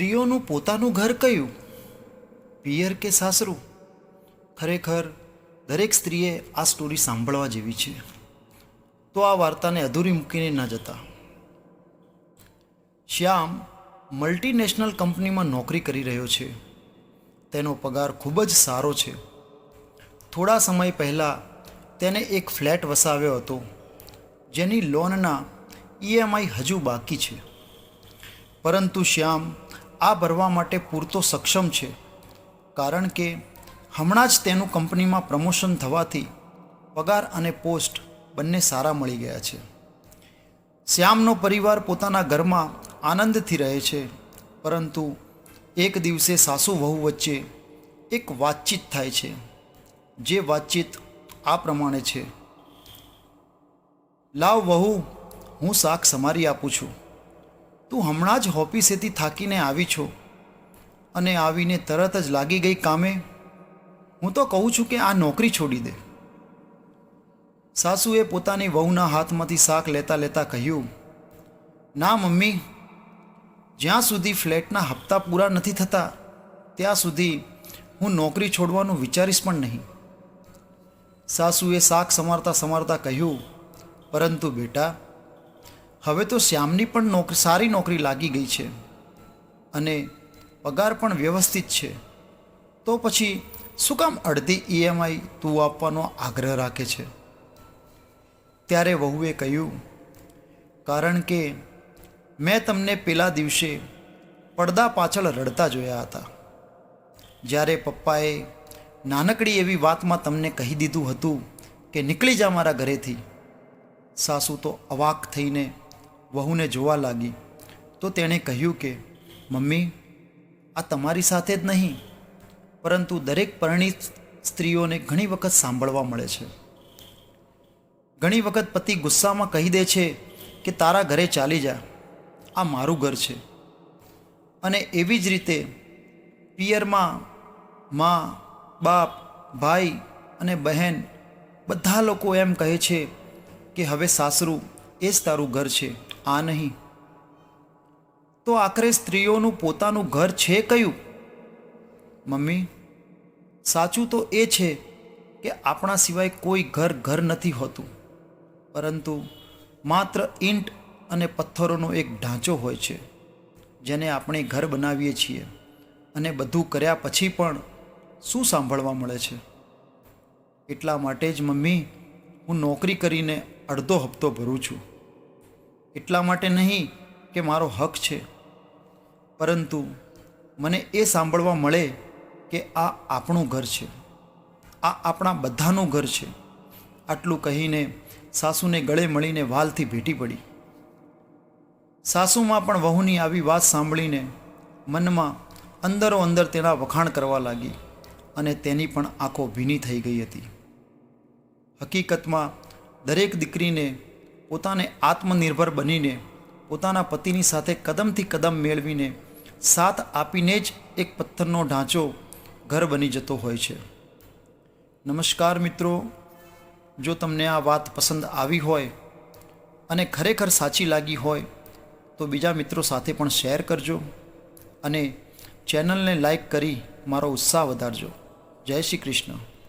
સ્ત્રીઓનું પોતાનું ઘર કયું? પિયર કે સાસરું? ખરેખર, દરેક સ્ત્રીએ આ સ્ટોરી સાંભળવા જેવી છે. તો આ વાર્તાને અધૂરી મૂકીને ન જતા. શ્યામ મલ્ટીનેશનલ કંપનીમાં નોકરી કરી રહ્યો છે. તેનો પગાર ખૂબ જ સારો છે. થોડા સમય પહેલાં તેને એક ફ્લેટ વસાવ્યો હતો, જેની લોનના ઈએમઆઈ હજુ બાકી છે. પરંતુ શ્યામ આ ભરવા માટે પૂરતો સક્ષમ છે. કારણ કે હમણાં જ તેનું કંપનીમાં પ્રમોશન થવાથી પગાર અને પોસ્ટ બંને સારા મળી ગયા છે. શ્યામનો પરિવાર પોતાના ઘરમાં આનંદથી રહે છે, પરંતુ એક દિવસે સાસુ વહુ વચ્ચે એક વાતચીત થાય છે, જે વાતચીત આ પ્રમાણે છે. લાવ વહુ, હું શાક સમારી આપું છું. તું હમણાં જ ઓફિસેથી થાકીને આવી છો અને આવીને તરત જ લાગી ગઈ કામે? હું તો કહું છું કે આ નોકરી છોડી દે. સાસુએ પોતાની વહુના હાથમાંથી શાક લેતા લેતા કહ્યું, ના મમ્મી, જ્યાં સુધી ફ્લેટના હપ્તા પૂરા નથી થતા, ત્યાં સુધી હું નોકરી છોડવાનું વિચારીશ પણ નહીં. સાસુએ શાક સમારતા સમારતા કહ્યું, પરંતુ બેટા હવે તો શ્યામની પણ નોકરી સારી નોકરી લાગી ગઈ છે અને પગાર પણ વ્યવસ્થિત છે. તો પછી શું કામ અડધી ઈએમઆઈ તું આપવાનો આગ્રહ રાખે છે? ત્યારે વહુએ કહ્યું, કારણ કે મેં તમને પેલા દિવસે પડદા પાછળ રડતા જોયા હતા. જ્યારે પપ્પાએ નાનકડી એવી વાતમાં તમને કહી દીધું હતું કે નીકળી જા મારા ઘરેથી. સાસુ તો અવાક થઈને વહુને જોવા લાગી. તો તેણે કહ્યું કે, મમ્મી, આ તમારી સાથે જ નહીં, પરંતુ દરેક પરણિત સ્ત્રીઓને ઘણી વખત સાંભળવા મળે છે. ઘણી વખત પતિ ગુસ્સામાં કહી દે છે કે, તારા ઘરે ચાલી જા, આ મારું ઘર છે. અને એવી જ રીતે પિયરમાં મા, બાપ, ભાઈ અને બહેન બધા લોકો એમ કહે છે કે, હવે સાસરું એ જ તારું ઘર છે. આ નહીં. તો આખરે સ્ત્રીઓનું પોતાનું ઘર છે કયું? મમ્મી, સાચું તો એ છે કે આપણા સિવાય કોઈ ઘર ઘર નથી હોતું. પરંતુ માત્ર ઈંટ અને પથ્થરોનો એક ઢાંચો હોય છે, જેને આપણે ઘર બનાવીએ છીએ. અને બધું કર્યા પછી પણ શું સાંભળવા મળે છે? એટલા માટે જ મમ્મી, હું નોકરી કરીને અડધો હપ્તો ભરું છું. એટલા માટે નહીં કે મારો હક છે. પરંતુ મને એ સાંભળવા મળે કે આ આપણું ઘર છે. આ આપણા બધાનું ઘર છે. આટલું કહીને સાસુને ગળે મળીને વાલથી ભેટી પડી. સાસુમાં પણ વહુની આવી વાત સાંભળીને મનમાં અંદરો અંદર તેના વખાણ કરવા લાગી અને તેની પણ આંખો ભીની થઈ ગઈ હતી. હકીકતમાં દરેક દીકરીને પોતાને આત્મનિર્ભર બનીને, પોતાના પતિની સાથે કદમથી કદમ મેળવીને, સાથ આપીને જ એક પથ્થરનો ઢાંચો ઘર બની જતો હોય છે. નમસ્કાર મિત્રો, જો તમને આ વાત પસંદ આવી હોય અને ખરેખર સાચી લાગી હોય, તો બીજા મિત્રો સાથે પણ શેર કરજો અને ચેનલને લાઈક કરી મારો ઉત્સાહ વધારજો. જય શ્રી કૃષ્ણ.